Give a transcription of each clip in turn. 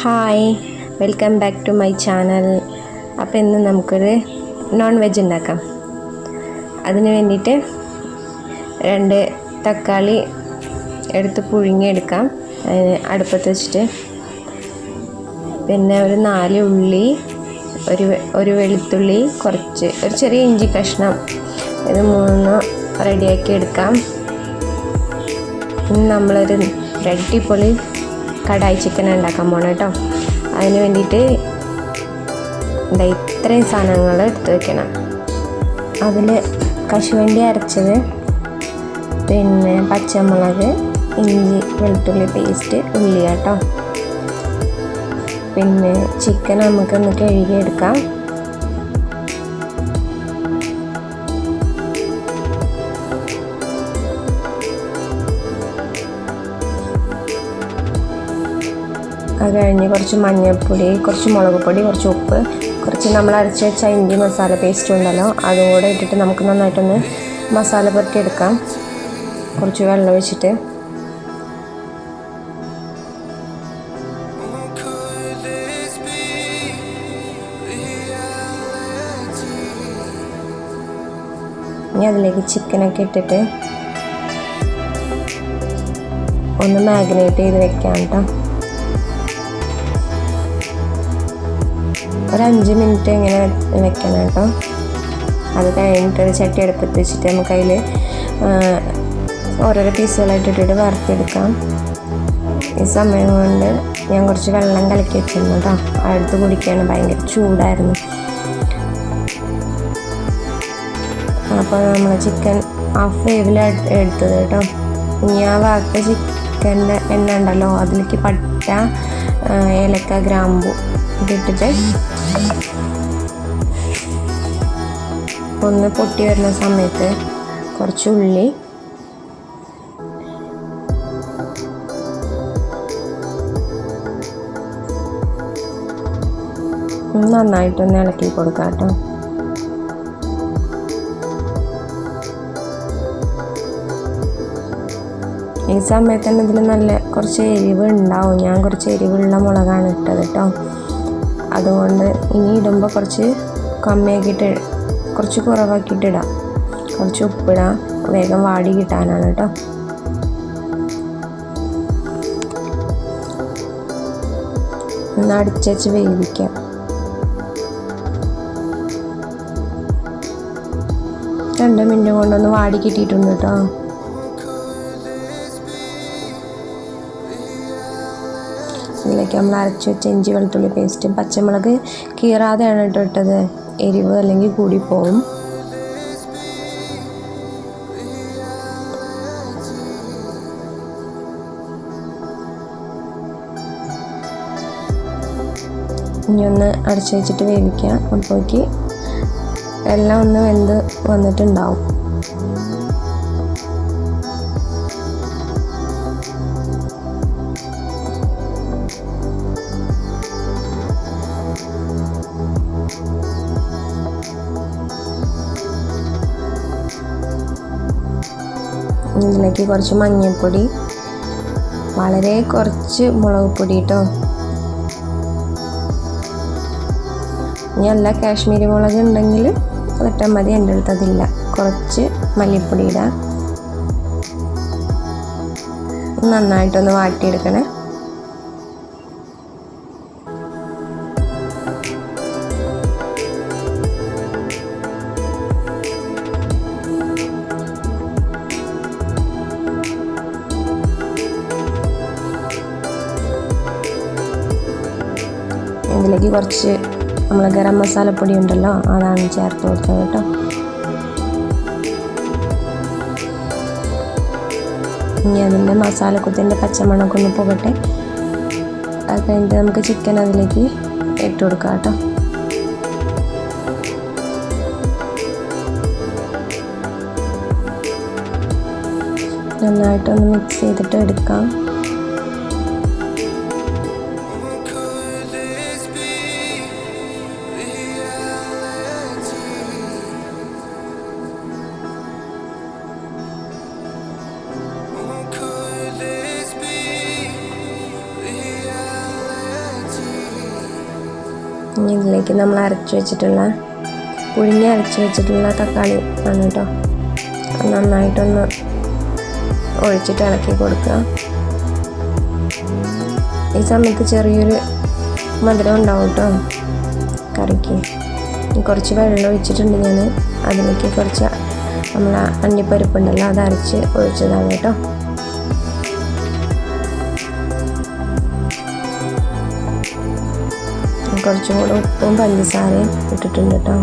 Hi welcome back to my channel അപ്പോൾ ഇന്ന് നമുക്കൊരു നോൺ വെജ് ഉണ്ടാക്കാം. അതിന് വേണ്ടിയിട്ട് രണ്ട് തക്കാളി എടുത്ത് പുഴുങ്ങിയെടുക്കാം. അടുപ്പത്ത് വെച്ചിട്ട്. പിന്നെ ഒരു നാല് ഉള്ളി ഒരു ഒരു വെളുത്തുള്ളി കുറച്ച് ഒരു ചെറിയ ഇഞ്ചി കഷ്ണം. ഇത് മൂന്ന് റെഡിയാക്കി എടുക്കാം. നമ്മളൊരു അടിപൊളി കടായി ചിക്കൻ ഉണ്ടാക്കാൻ പോകണം കേട്ടോ. അതിന് വേണ്ടിയിട്ട് എന്താ ഇത്രയും സാധനങ്ങൾ എടുത്ത് വെക്കണം. അതിൽ കശുവണ്ടി അരച്ചത് പിന്നെ പച്ചമുളക് ഇഞ്ചി വെളുത്തുള്ളി പേസ്റ്റ് ഉള്ളി കേട്ടോ പിന്നെ ചിക്കൻ നമുക്കൊന്ന് കഴുകിയെടുക്കാം. അത് കഴിഞ്ഞ് കുറച്ച് മഞ്ഞൾപ്പൊടി കുറച്ച് മുളക് പൊടി കുറച്ച് ഉപ്പ് കുറച്ച് നമ്മൾ അരച്ച് വെച്ച ഇഞ്ചി മസാല പേസ്റ്റ് ഉണ്ടല്ലോ അതും കൂടെ ഇട്ടിട്ട് നമുക്ക് നന്നായിട്ടൊന്ന് മസാല പുരട്ടി എടുക്കാം കുറച്ച് വെള്ളം ഒഴിച്ചിട്ട്. ഇനി അതിലേക്ക് ചിക്കനൊക്കെ ഇട്ടിട്ട് ഒന്ന് മാഗ്നേറ്റ് ചെയ്ത് വെക്കാം കേട്ടോ ഒരു അഞ്ച് മിനിറ്റ് ഇങ്ങനെ വെക്കണം കേട്ടോ. അത് കഴിഞ്ഞിട്ട് ഒരു ചട്ടി അടുപ്പത്ത് വെച്ചിട്ട് നമുക്ക് അതിൽ ഓരോരോ പീസുകളായിട്ട് ഇട്ടിട്ട് വറുത്തെടുക്കാം. ഈ സമയം കൊണ്ട് ഞാൻ കുറച്ച് വെള്ളം കലക്കി വെച്ചിരുന്നു കേട്ടോ. അടുത്ത് കുടിക്കുകയാണ് ഭയങ്കര ചൂടായിരുന്നു. അപ്പോൾ നമ്മൾ ചിക്കൻ ഹാഫ് വേവിലാണ് എടുത്തത് കേട്ടോ. ഇനി ആ വാക്ക് ചിക്കന്റെ എണ്ണ ഉണ്ടല്ലോ അതിലേക്ക് പട്ട ഏലക്ക ഗ്രാമ്പു ഇതിട്ടിട്ട് ഒന്ന് പൊട്ടി വരുന്ന സമയത്ത് കുറച്ച് ഉള്ളി. നന്നായിട്ടൊന്ന് ഇളക്കി കൊടുക്കാം കേട്ടോ. ഈ സമയത്ത് തന്നെ ഇതിൽ നല്ല കുറച്ച് എരിവ് ഉണ്ടാവും. ഞാൻ കുറച്ച് എരിവുള്ള മുളകാണ് ഇട്ടത് കേട്ടോ. അതുകൊണ്ട് ഇനി ഇടുമ്പോൾ കുറച്ച് കമ്മിയാക്കിയിട്ട് കുറച്ച് കുറവാക്കിയിട്ട് ഇടാം കുറച്ച് ഉപ്പിടാം. വേഗം വാടി കിട്ടാനാണ് കേട്ടോ ഒന്ന് അടിച്ച് വെച്ച് വേവിക്കാം. രണ്ട് മിനിറ്റ് കൊണ്ടൊന്ന് വാടി കിട്ടിയിട്ടുണ്ട് കേട്ടോ ഇതിലേക്ക് നമ്മൾ അരച്ച് വെച്ച ഇഞ്ചി വെളുത്തുള്ളി പേസ്റ്റും പച്ചമുളക് കീറാതെയാണ് കേട്ടോ ഇട്ടത്. എരിവ് അല്ലെങ്കിൽ കൂടി പോവും. ഇനി ഒന്ന് അടച്ചു വെച്ചിട്ട് വേവിക്കാം. അപ്പോഴേക്ക് എല്ലാം ഒന്ന് വെന്ത് വന്നിട്ടുണ്ടാവും. ഇതിലേക്ക് കുറച്ച് മഞ്ഞൾപ്പൊടി വളരെ കുറച്ച് മുളക് പൊടി കേട്ടോ ഇനി അല്ല കാശ്മീരി മുളക് ഉണ്ടെങ്കിൽ അതിട്ടാൽ മതി എന്റെ അടുത്ത് അതില്ല. കുറച്ച് മല്ലിപ്പൊടി ഇടാം. നന്നായിട്ടൊന്ന് വാട്ടിയെടുക്കണേ. ഇതിലേക്ക് കുറച്ച് നമ്മൾ ഗരം മസാലപ്പൊടി ഉണ്ടല്ലോ അതാണ് ചേർത്ത് കൊടുത്തത് കേട്ടോ. ഇനി അതിന്റെ മസാലക്കുത്തിന്റെ പച്ചമണമൊക്കെ ഒന്ന് പോകട്ടെ. അത് കഴിഞ്ഞിട്ട് നമുക്ക് ചിക്കൻ അതിലേക്ക് ഇട്ട് കൊടുക്കാം കേട്ടോ. നന്നായിട്ടൊന്ന് മിക്സ് ചെയ്തിട്ട് എടുക്കാം. ഇനി ഇതിലേക്ക് നമ്മൾ അരച്ച് വെച്ചിട്ടുള്ള പുഴുങ്ങി അരച്ച് വെച്ചിട്ടുള്ള തക്കാളി ആണ് കേട്ടോ. നന്നായിട്ടൊന്ന് ഒഴിച്ചിട്ട് ഇളക്കി കൊടുക്കുക. ഈ സമയത്ത് ചെറിയൊരു മധുരം ഉണ്ടാവും കേട്ടോ കറിക്ക്. കുറച്ച് വെള്ളം ഒഴിച്ചിട്ടുണ്ട് ഞാൻ. അതിലേക്ക് കുറച്ച് നമ്മൾ അണ്ടിപ്പരിപ്പുണ്ടല്ലോ അത് അരച്ച് ഒഴിച്ചതാണ് കേട്ടോ. കുറച്ചും കൂടെ ഉപ്പും പഞ്ചസാരയും ഇട്ടിട്ടുണ്ട് കേട്ടോ.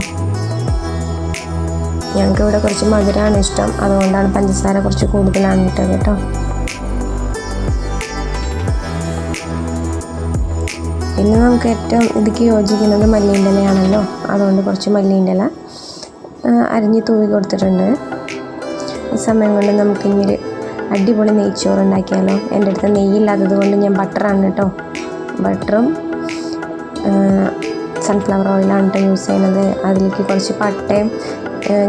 ഞങ്ങൾക്ക് ഇവിടെ കുറച്ച് മധുരമാണ് ഇഷ്ടം. അതുകൊണ്ടാണ് പഞ്ചസാര കുറച്ച് കൂടുതലാണ് ഇട്ടത് കേട്ടോ. പിന്നെ നമുക്ക് ഏറ്റവും ഇതിക്ക് യോജിക്കുന്നത് മല്ലിയിന്റെലയാണല്ലോ അതുകൊണ്ട് കുറച്ച് മല്ലിയിന്റെല അരിഞ്ഞ് തൂവി കൊടുത്തിട്ടുണ്ട്. ഈ സമയം കൊണ്ട് നമുക്ക് ഇനി ഒരു അടിപൊളി നെയ്ച്ചോറ് ഉണ്ടാക്കിയാലോ എന്റെ അടുത്ത് നെയ്യില്ലാത്തത് കൊണ്ട് ഞാൻ ബട്ടറാണ് കേട്ടോ. ബട്ടറും സൺഫ്ലവർ ഓയിലാണ് കേട്ടോ യൂസ് ചെയ്യുന്നത്. അതിലേക്ക് കുറച്ച് പട്ടയും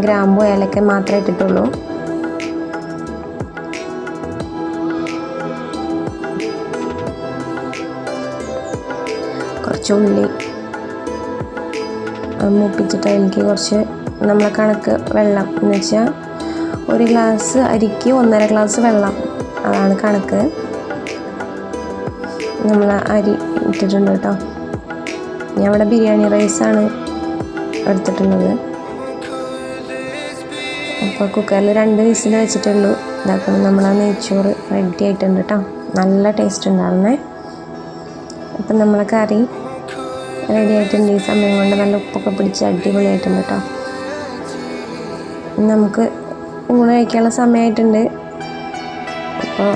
ഗ്രാമ്പു ഏലക്ക മാത്രമേ ഇട്ടിട്ടുള്ളൂ. കുറച്ച് ഉള്ളി മൂപ്പിച്ചിട്ട് അതിലേക്ക് കുറച്ച് നമ്മളെ കണക്ക് വെള്ളം എന്ന് വെച്ചാൽ ഒരു ഗ്ലാസ് അരിക്ക് ഒന്നര ഗ്ലാസ് വെള്ളം. അതാണ് കണക്ക്. നമ്മൾ അരി ഇട്ടിട്ടുണ്ട് കേട്ടോ ഞാൻ ഇവിടെ ബിരിയാണി റൈസാണ് എടുത്തിട്ടുള്ളത്. അപ്പോൾ കുക്കറിൽ രണ്ട് വിസിൽ വെച്ചിട്ടുള്ളൂ. ഇതാക്കുമ്പോൾ നമ്മൾ ആ നെയ്ച്ചോറ് റെഡി ആയിട്ടുണ്ട് കേട്ടോ നല്ല ടേസ്റ്റ് ഉണ്ടായിരുന്നേ. അപ്പം നമ്മളെ കറി റെഡി ആയിട്ടുണ്ട്. ഈ സമയം കൊണ്ട് നല്ല ഉപ്പൊക്കെ പിടിച്ച് അടിപൊളിയായിട്ടുണ്ട് കേട്ടോ നമുക്ക് ഊണ് കഴിക്കാനുള്ള സമയമായിട്ടുണ്ട്. അപ്പോൾ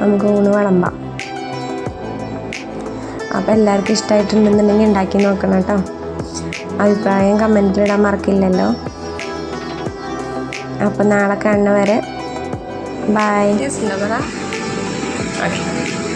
നമുക്ക് ഊണ് വിളമ്പാം. അപ്പോൾ എല്ലാവർക്കും ഇഷ്ടമായിട്ടുണ്ടെന്നുണ്ടെങ്കിൽ ഉണ്ടാക്കി നോക്കണം കേട്ടോ. അഭിപ്രായം കമന്റിലിടാൻ മറക്കില്ലല്ലോ. അപ്പോൾ നാളെ കാണുന്നവരെ ബായ് ബൈ ഓക്കെ